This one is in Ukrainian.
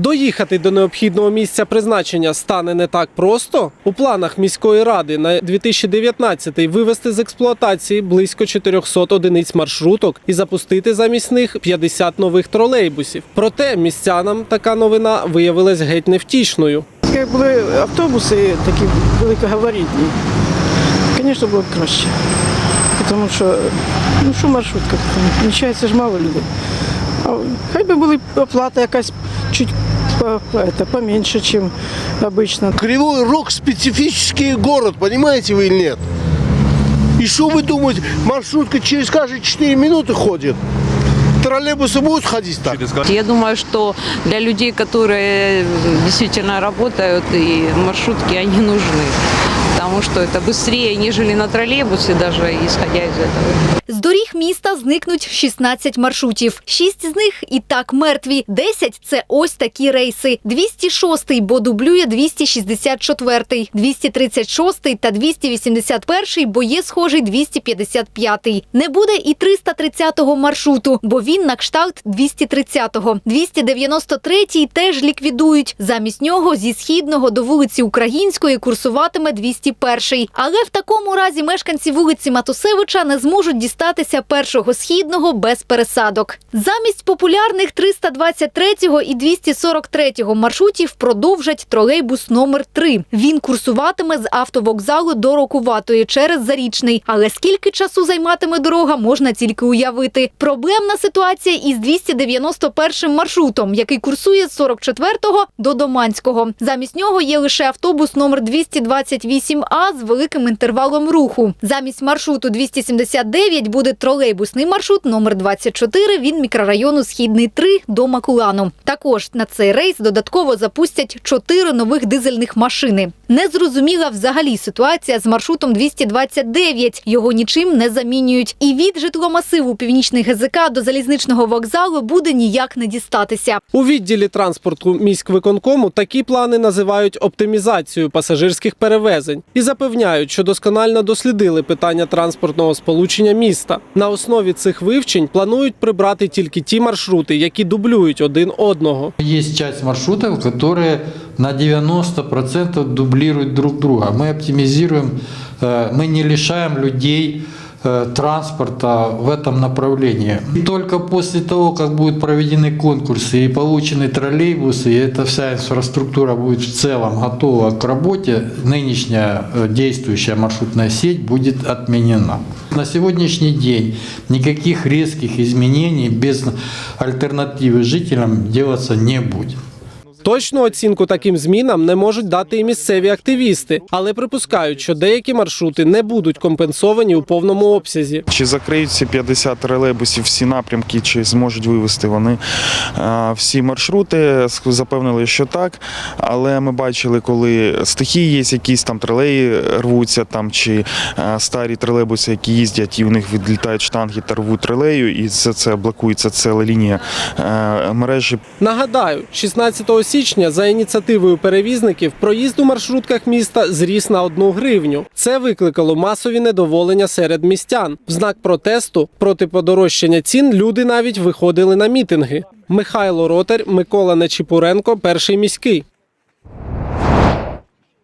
Доїхати до необхідного місця призначення стане не так просто. У планах міської ради на 2019 вивести з експлуатації близько 400 одиниць маршруток і запустити замість них 50 нових тролейбусів. Проте містянам така новина виявилась геть невтішною. Як були автобуси такі великогабаритні, звісно, було б краще. Тому що, ну що в маршрутках, там, вміщається ж мало людей. Хай би були оплата якась чуть это, поменьше, ніж обычно. Кривой Рог специфический город, понимаете вы или нет? И что вы думаете, маршрутка через каждые 4 минуты ходит? Троллейбусы будут ходить так? Я думаю, что для людей, которые действительно работают, и маршрутки, они нужны. Потому что это быстрее, нежели на троллейбусе, даже исходя из этого. З доріг міста зникнуть 16 маршрутів. Шість з них і так мертві. 10 – це ось такі рейси. 206-й, бо дублює 264-й. 236-й та 281-й, бо є схожий 255-й. Не буде і 330-го маршруту, бо він на кшталт 230-го. 293-й теж ліквідують. Замість нього зі східного до вулиці Української курсуватиме 201-й. Але в такому разі мешканці вулиці Матусевича не зможуть дістатися першого східного без пересадок. Замість популярних 323-го і 243-го маршрутів продовжать тролейбус номер 3 Він курсуватиме з автовокзалу до Рокуватої через Зарічний. Але скільки часу займатиме дорога, можна тільки уявити. Проблемна ситуація із 291 маршрутом, який курсує з 44-го до Доманського. Замість нього є лише автобус номер 228А з великим інтервалом руху. Замість маршруту 279 буде тролейбусний маршрут номер 24 від мікрорайону Східний 3 до Макулану. Також на цей рейс додатково запустять чотири нових дизельних машини. Незрозуміла взагалі ситуація з маршрутом 229. Його нічим не замінюють. І від житломасиву Північний ГЗК до залізничного вокзалу буде ніяк не дістатися. У відділі транспорту міськвиконкому такі плани називають оптимізацією пасажирських перевезень і запевняють, що досконально дослідили питання транспортного сполучення міста. На основі цих вивчень планують прибрати тільки ті маршрути, які дублюють один одного. Есть часть маршрутов, которые на 90% дублируют друг друга. Мы оптимизируем, э, мы не лишаем людей э, Транспорта в этом направлении. И только после того, как будут проведены конкурсы и получены троллейбусы, и эта вся инфраструктура будет в целом готова к работе, нынешняя э, действующая маршрутная сеть будет отменена. На сегодняшний день никаких резких изменений без альтернативы жителям делаться не будет. Точну оцінку таким змінам не можуть дати і місцеві активісти, але припускають, що деякі маршрути не будуть компенсовані у повному обсязі. Чи закриють ці 50 тролейбусів всі напрямки, чи зможуть вивести вони всі маршрути? Запевнили, що так. Але ми бачили, коли стихії є, якісь там тролеї рвуться, там чи старі тролейбуси, які їздять, і у них відлітають штанги та рвуть тролею, і це, це блокується ціла лінія мережі. Нагадаю, 16 січня за ініціативою перевізників проїзд у маршрутках міста зріс на одну гривню. Це викликало масові недоволення серед містян. В знак протесту проти подорожчання цін люди навіть виходили на мітинги. Михайло Ротар, Микола Нечіпуренко, перший міський.